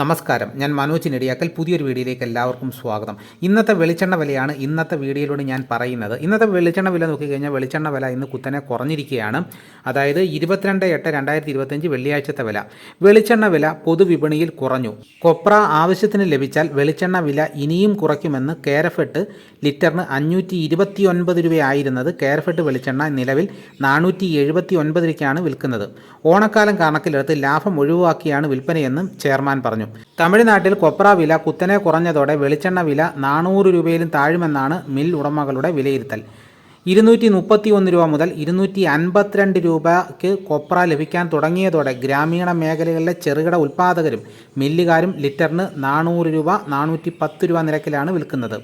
നമസ്കാരം. ഞാൻ മനോജ് നെടിയാക്കൽ. പുതിയൊരു വീഡിയോയിലേക്ക് എല്ലാവർക്കും സ്വാഗതം. ഇന്നത്തെ വെളിച്ചെണ്ണ വിലയാണ് ഇന്നത്തെ വീഡിയോയിലൂടെ ഞാൻ പറയുന്നത്. ഇന്നത്തെ വെളിച്ചെണ്ണ വില നോക്കിക്കഴിഞ്ഞാൽ വെളിച്ചെണ്ണ വില ഇന്ന് കുത്തനെ കുറഞ്ഞിരിക്കുകയാണ്. അതായത് ഇരുപത്തിരണ്ട് എട്ട് രണ്ടായിരത്തി ഇരുപത്തഞ്ച് വെള്ളിയാഴ്ചത്തെ വില. വെളിച്ചെണ്ണ വില പൊതുവിപണിയിൽ കുറഞ്ഞു. കൊപ്ര ആവശ്യത്തിന് ലഭിച്ചാൽ വെളിച്ചെണ്ണ വില ഇനിയും കുറയ്ക്കുമെന്ന് കേരഫെട്ട് ലിറ്ററിന് അഞ്ഞൂറ്റി ഇരുപത്തി ഒൻപത് രൂപയായിരുന്നത് കേരഫെട്ട് വെളിച്ചെണ്ണ നിലവിൽ നാനൂറ്റി എഴുപത്തി ഒൻപത് രൂപയ്ക്കാണ് വിൽക്കുന്നത്. ഓണക്കാലം കണക്കിലെടുത്ത് ലാഭം ഒഴിവാക്കിയാണ് വിൽപ്പനയെന്നും ചെയർമാൻ പറഞ്ഞു. തമിഴ്നാട്ടിൽ കൊപ്ര വില കുത്തനെ കുറഞ്ഞതോടെ വെളിച്ചെണ്ണ വില നാനൂറ് രൂപയിലും താഴുമെന്നാണ് മിൽ ഉടമകളുടെ വിലയിരുത്തൽ. ഇരുന്നൂറ്റി മുപ്പത്തി ഒന്ന് രൂപ മുതൽ ഇരുന്നൂറ്റി അൻപത്തിരണ്ട് രൂപയ്ക്ക് കൊപ്ര ലഭിക്കാൻ തുടങ്ങിയതോടെ ഗ്രാമീണ മേഖലകളിലെ ചെറുകിട ഉൽപ്പാദകരും മില്ലുകാരും ലിറ്ററിന് നാനൂറ് രൂപ നാനൂറ്റി പത്ത് രൂപ നിരക്കിലാണ് വിൽക്കുന്നത്.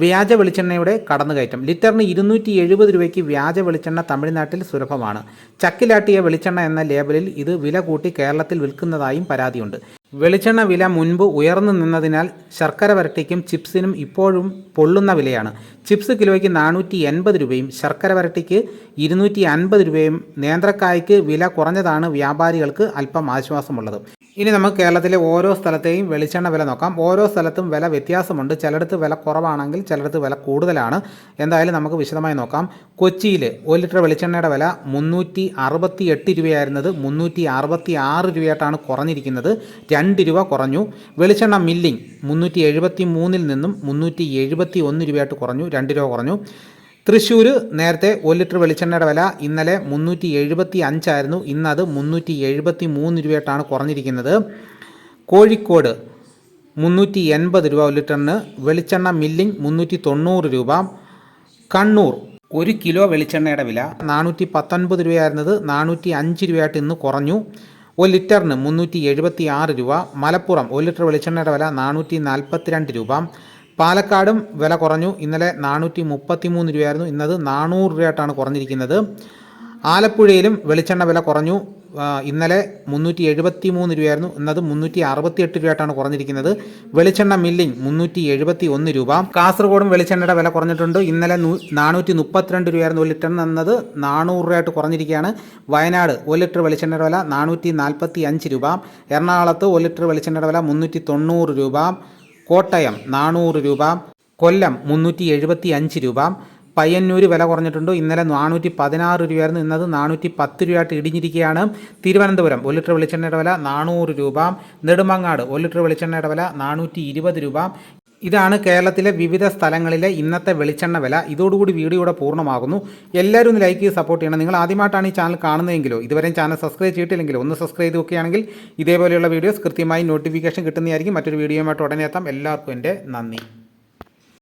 വ്യാജ വെളിച്ചെണ്ണയുടെ കടന്നുകയറ്റം. ലിറ്ററിന് ഇരുന്നൂറ്റി എഴുപത് രൂപയ്ക്ക് വ്യാജ വെളിച്ചെണ്ണ തമിഴ്നാട്ടിൽ സുലഭമാണ്. ചക്കിലാട്ടിയ വെളിച്ചെണ്ണ എന്ന ലേബലിൽ ഇത് വില കൂട്ടി കേരളത്തിൽ വിൽക്കുന്നതായും പരാതിയുണ്ട്. വെളിച്ചെണ്ണ വില മുൻപ് ഉയർന്നു നിന്നതിനാൽ ശർക്കര വരട്ടിക്കും ചിപ്സിനും ഇപ്പോഴും പൊള്ളുന്ന വിലയാണ്. ചിപ്സ് കിലോയ്ക്ക് നാനൂറ്റി എൺപത് രൂപയും ശർക്കര വരട്ടിക്ക് ഇരുന്നൂറ്റി അൻപത് രൂപയും നേന്ത്രക്കായ്ക്ക് വില കുറഞ്ഞതാണ് വ്യാപാരികൾക്ക് അല്പം ആശ്വാസമുള്ളത്. ഇനി നമുക്ക് കേരളത്തിലെ ഓരോ സ്ഥലത്തെയും വെളിച്ചെണ്ണ വില നോക്കാം. ഓരോ സ്ഥലത്തും വില വ്യത്യാസമുണ്ട്. ചിലയിടത്ത് വില കുറവാണെങ്കിൽ ചിലയിടത്ത് വില കൂടുതലാണ്. എന്തായാലും നമുക്ക് വിശദമായി നോക്കാം. കൊച്ചിയിൽ ഒരു ലിറ്റർ വെളിച്ചെണ്ണയുടെ വില മുന്നൂറ്റി അറുപത്തി എട്ട് രൂപയായിരുന്നത്. മുന്നൂറ്റി അറുപത്തി ആറ് രൂപയായിട്ടാണ് കുറഞ്ഞിരിക്കുന്നത്. രണ്ട് രൂപ കുറഞ്ഞു. വെളിച്ചെണ്ണ മില്ലിംഗ് മുന്നൂറ്റി എഴുപത്തി മൂന്നിൽ നിന്നും മുന്നൂറ്റി എഴുപത്തി ഒന്ന് രൂപയായിട്ട് കുറഞ്ഞു. രണ്ട് രൂപ കുറഞ്ഞു. തൃശ്ശൂർ നേരത്തെ ഒരു ലിറ്റർ വെളിച്ചെണ്ണയുടെ വില ഇന്നലെ മുന്നൂറ്റി എഴുപത്തി അഞ്ചായിരുന്നു ഇന്നത് മുന്നൂറ്റി എഴുപത്തി മൂന്ന് രൂപയായിട്ടാണ് കുറഞ്ഞിരിക്കുന്നത്. കോഴിക്കോട് മുന്നൂറ്റി എൺപത് രൂപ ഒരു ലിറ്ററിന് വെളിച്ചെണ്ണ മില്ലിംഗ് മുന്നൂറ്റി തൊണ്ണൂറ് രൂപ കണ്ണൂർ ഒരു കിലോ വെളിച്ചെണ്ണയുടെ വില നാനൂറ്റി പത്തൊൻപത് രൂപയായിരുന്നത് നാനൂറ്റി അഞ്ച് രൂപയായിട്ട് ഇന്ന് കുറഞ്ഞു. ഒരു ലിറ്ററിന് മുന്നൂറ്റി എഴുപത്തി ആറ് രൂപ മലപ്പുറം ഒരു ലിറ്റർ വെളിച്ചെണ്ണയുടെ വില നാനൂറ്റി നാൽപ്പത്തിരണ്ട് രൂപ പാലക്കാടും വില കുറഞ്ഞു. ഇന്നലെ നാനൂറ്റി മുപ്പത്തി മൂന്ന് രൂപയായിരുന്നു. ഇന്നത് നാനൂറ് രൂപയായിട്ടാണ് കുറഞ്ഞിരിക്കുന്നത്. ആലപ്പുഴയിലും വെളിച്ചെണ്ണ വില കുറഞ്ഞു. ഇന്നലെ മുന്നൂറ്റി എഴുപത്തി മൂന്ന് രൂപയായിരുന്നു. ഇന്നത് മുന്നൂറ്റി അറുപത്തി എട്ട് രൂപയായിട്ടാണ് കുറഞ്ഞിരിക്കുന്നത്. വെളിച്ചെണ്ണ മില്ലിംഗ് മുന്നൂറ്റി എഴുപത്തി ഒന്ന് രൂപ. കാസർഗോഡും വെളിച്ചെണ്ണയുടെ വില കുറഞ്ഞിട്ടുണ്ട്. ഇന്നലെ നാനൂറ്റി മുപ്പത്തിരണ്ട് രൂപയായിരുന്നു ഒരു ലിറ്ററിന്. എന്നത് നാനൂറ് രൂപയായിട്ട് കുറഞ്ഞിരിക്കുകയാണ്. വയനാട് ഒരു ലിറ്റർ വെളിച്ചെണ്ണയുടെ വില നാനൂറ്റി നാൽപ്പത്തി അഞ്ച് രൂപ. എറണാകുളത്ത് ഒരു ലിറ്റർ വെളിച്ചെണ്ണയുടെ വില മുന്നൂറ്റി തൊണ്ണൂറ് രൂപ. കോട്ടയം നാനൂറ് രൂപ കൊല്ലം മുന്നൂറ്റി എഴുപത്തി അഞ്ച് രൂപ. പയ്യന്നൂർ വില കുറഞ്ഞിട്ടുണ്ട്. ഇന്നലെ നാനൂറ്റി പതിനാറ് രൂപയായിരുന്നു. ഇന്നത് നാനൂറ്റി പത്ത് രൂപയായിട്ട് ഇടിഞ്ഞിരിക്കുകയാണ്. തിരുവനന്തപുരം ഒരു ലിറ്റർ വെളിച്ചെണ്ണയുടെ വില നാനൂറ് രൂപ. നെടുമങ്ങാട് ഒരു ലിറ്റർ വെളിച്ചെണ്ണയുടെ വില നാനൂറ്റി ഇരുപത് രൂപ. ഇതാണ് കേരളത്തിലെ വിവിധ സ്ഥലങ്ങളിലെ ഇന്നത്തെ വെളിച്ചെണ്ണ വില. ഇതോടുകൂടി വീഡിയോ ഇവിടെ പൂർണമാകുന്നു. എല്ലാവരും ഒന്ന് ലൈക്ക് ചെയ്ത് സപ്പോർട്ട് ചെയ്യണം. നിങ്ങൾ ആദ്യമായിട്ടാണ് ഈ ചാനൽ കാണുന്നതെങ്കിലോ ഇതുവരെയും ചാനൽ സബ്സ്ക്രൈബ് ചെയ്തിട്ടില്ലെങ്കിലോ ഒന്ന് സബ്സ്ക്രൈബ് ചെയ്ത് നോക്കുകയാണെങ്കിൽ ഇതേപോലെയുള്ള വീഡിയോസ് കൃത്യമായി നോട്ടിഫിക്കേഷൻ കിട്ടുന്നതായിരിക്കും. മറ്റൊരു വീഡിയോയുമായിട്ട് ഉടനെ എത്താം. എല്ലാവർക്കും എന്റെ നന്ദി.